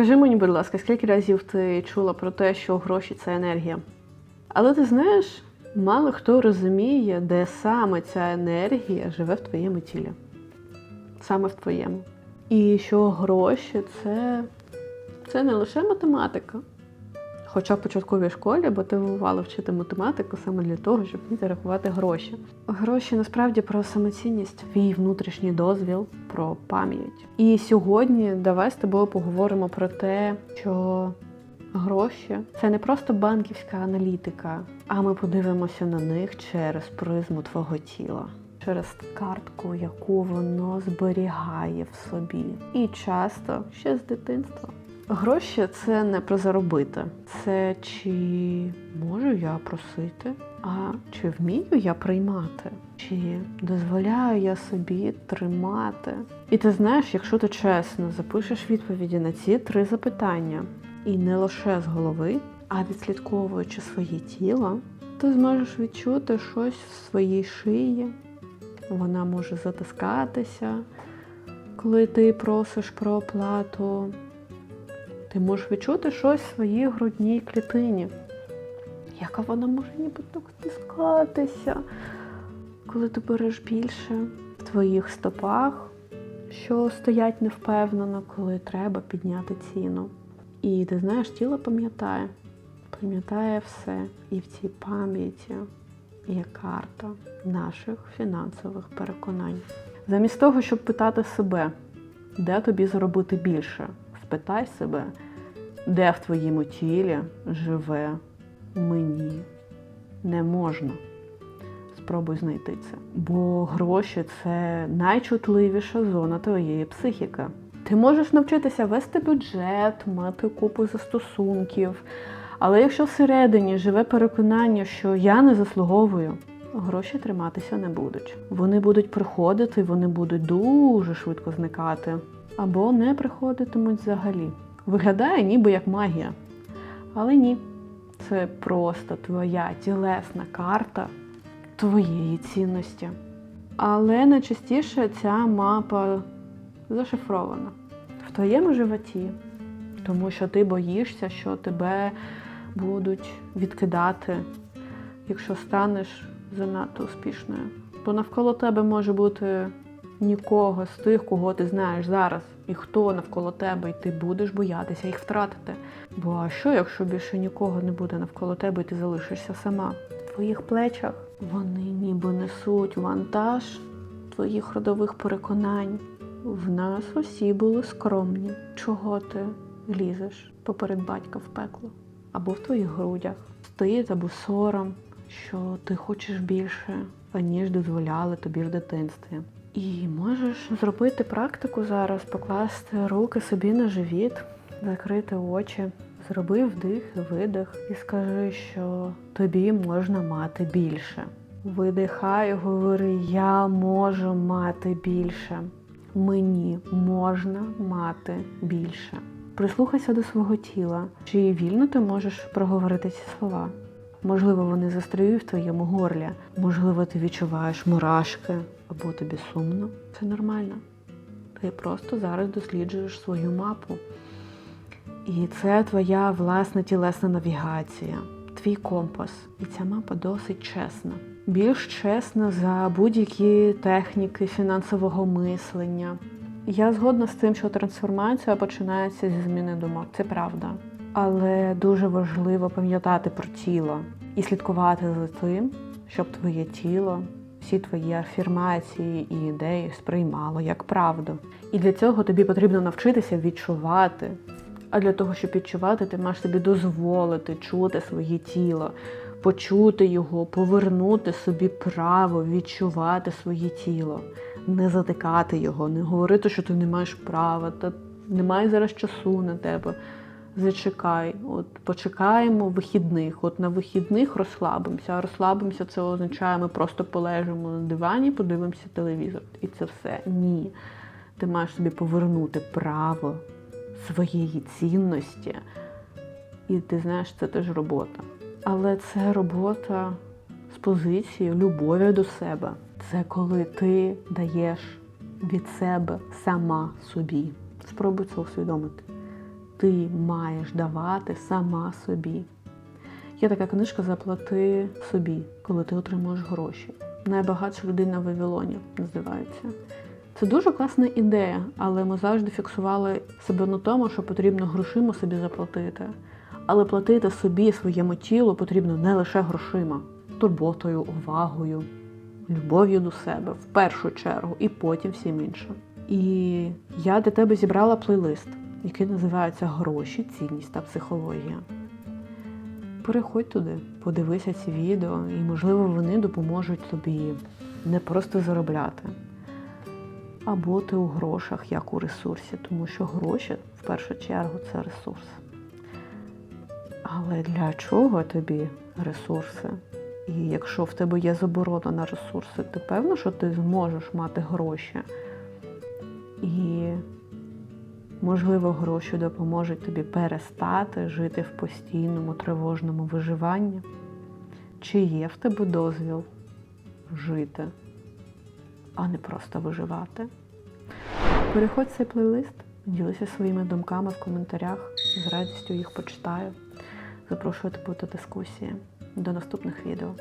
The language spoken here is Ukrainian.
Скажи мені, будь ласка, скільки разів ти чула про те, що гроші це енергія? Але ти знаєш, мало хто розуміє, де саме ця енергія живе в твоєму тілі. Саме в твоєму. І що гроші це, це не лише математика. Хоча в початковій школі мотивували вчити математику саме для того, щоб вміти рахувати гроші. Гроші насправді про самоцінність, твій внутрішній дозвіл, про пам'ять. І сьогодні давай з тобою поговоримо про те, що гроші це не просто банківська аналітика, а ми подивимося на них через призму твого тіла. Через картку, яку воно зберігає в собі, і часто ще з дитинства. Гроші це не про заробити, це чи можу я просити, а чи вмію я приймати, чи дозволяю я собі тримати. І ти знаєш, якщо ти чесно запишеш відповіді на ці три запитання, і не лише з голови, а відслідковуючи своє тіло, ти зможеш відчути щось в своїй шиї. Вона може затискатися, коли ти просиш про оплату. Ти можеш відчути щось в своїй грудній клітині, яка вона може ніби так стискатися, коли ти береш більше в твоїх стопах, що стоять невпевнено, коли треба підняти ціну. І ти знаєш, тіло пам'ятає, пам'ятає все. І в цій пам'яті є карта наших фінансових переконань. Замість того, щоб питати себе, де тобі заробити більше, спитай себе, де в твоєму тілі живе мені не можна. Спробуй знайти це. Бо гроші це найчутливіша зона твоєї психіки. Ти можеш навчитися вести бюджет, мати купу застосунків. Але якщо всередині живе переконання, що я не заслуговую, гроші триматися не будуть. Вони будуть приходити, вони будуть дуже швидко зникати, або не приходитимуть взагалі. Виглядає ніби як магія. Але ні, це просто твоя тілесна карта твоєї цінності. Але найчастіше ця мапа зашифрована в твоєму животі, тому що ти боїшся, що тебе будуть відкидати, якщо станеш занадто успішною. Бо навколо тебе може бути нікого з тих, кого ти знаєш зараз, і хто навколо тебе, і ти будеш боятися їх втратити. Бо а що, якщо більше нікого не буде навколо тебе, і ти залишишся сама? В твоїх плечах вони ніби несуть вантаж твоїх родових переконань. В нас усі були скромні. Чого ти лізеш поперед батька в пекло? Або в твоїх грудях стоїть або сором, що ти хочеш більше, аніж дозволяли тобі в дитинстві. І можеш зробити практику зараз, покласти руки собі на живіт, закрити очі, зроби вдих, видих і скажи, що тобі можна мати більше. Видихай, говори, я можу мати більше. Мені можна мати більше. Прислухайся до свого тіла. Чи вільно ти можеш проговорити ці слова? Можливо, вони застряють в твоєму горлі. Можливо, ти відчуваєш мурашки або тобі сумно. Це нормально. Ти просто зараз досліджуєш свою мапу. І це твоя власна тілесна навігація, твій компас. І ця мапа досить чесна. Більш чесна за будь-які техніки фінансового мислення. Я згодна з тим, що трансформація починається зі зміни думок. Це правда. Але дуже важливо пам'ятати про тіло і слідкувати за тим, щоб твоє тіло, всі твої афірмації і ідеї сприймало як правду. І для цього тобі потрібно навчитися відчувати. А для того, щоб відчувати, ти маєш собі дозволити чути своє тіло, почути його, повернути собі право відчувати своє тіло, не затикати його, не говорити, що ти не маєш права, та немає зараз часу на тебе. Зачекай, от почекаємо вихідних. От на вихідних розслабимося. А розслабимося це означає, ми просто полежимо на дивані, подивимося телевізор. І це все. Ні. Ти маєш собі повернути право своєї цінності. І ти знаєш, це теж робота. Але це робота з позиції любові до себе. Це коли ти даєш від себе сама собі. Спробуй це усвідомити. Ти маєш давати сама собі. Є така книжка Заплати собі, коли ти отримуєш гроші. Найбагатша людина в Вавилоні називається. Це дуже класна ідея, але ми завжди фіксували себе на тому, що потрібно грошима собі заплатити. Але платити собі своєму тілу потрібно не лише грошима, турботою, увагою, любов'ю до себе в першу чергу, і потім всім іншим. І я для тебе зібрала плейлист, який називається Гроші, цінність та психологія. Переходь туди, подивися ці відео, і, можливо, вони допоможуть тобі не просто заробляти, а бути у грошах як у ресурсі, тому що гроші в першу чергу це ресурс. Але для чого тобі ресурси? І якщо в тебе є заборона на ресурси, ти певна, що ти зможеш мати гроші? І, можливо, гроші допоможуть тобі перестати жити в постійному тривожному виживанні? Чи є в тебе дозвіл жити, а не просто виживати? Переходь цей плейлист, ділися своїми думками в коментарях, з радістю їх почитаю. Запрошую тебе до дискусії. До наступних відео.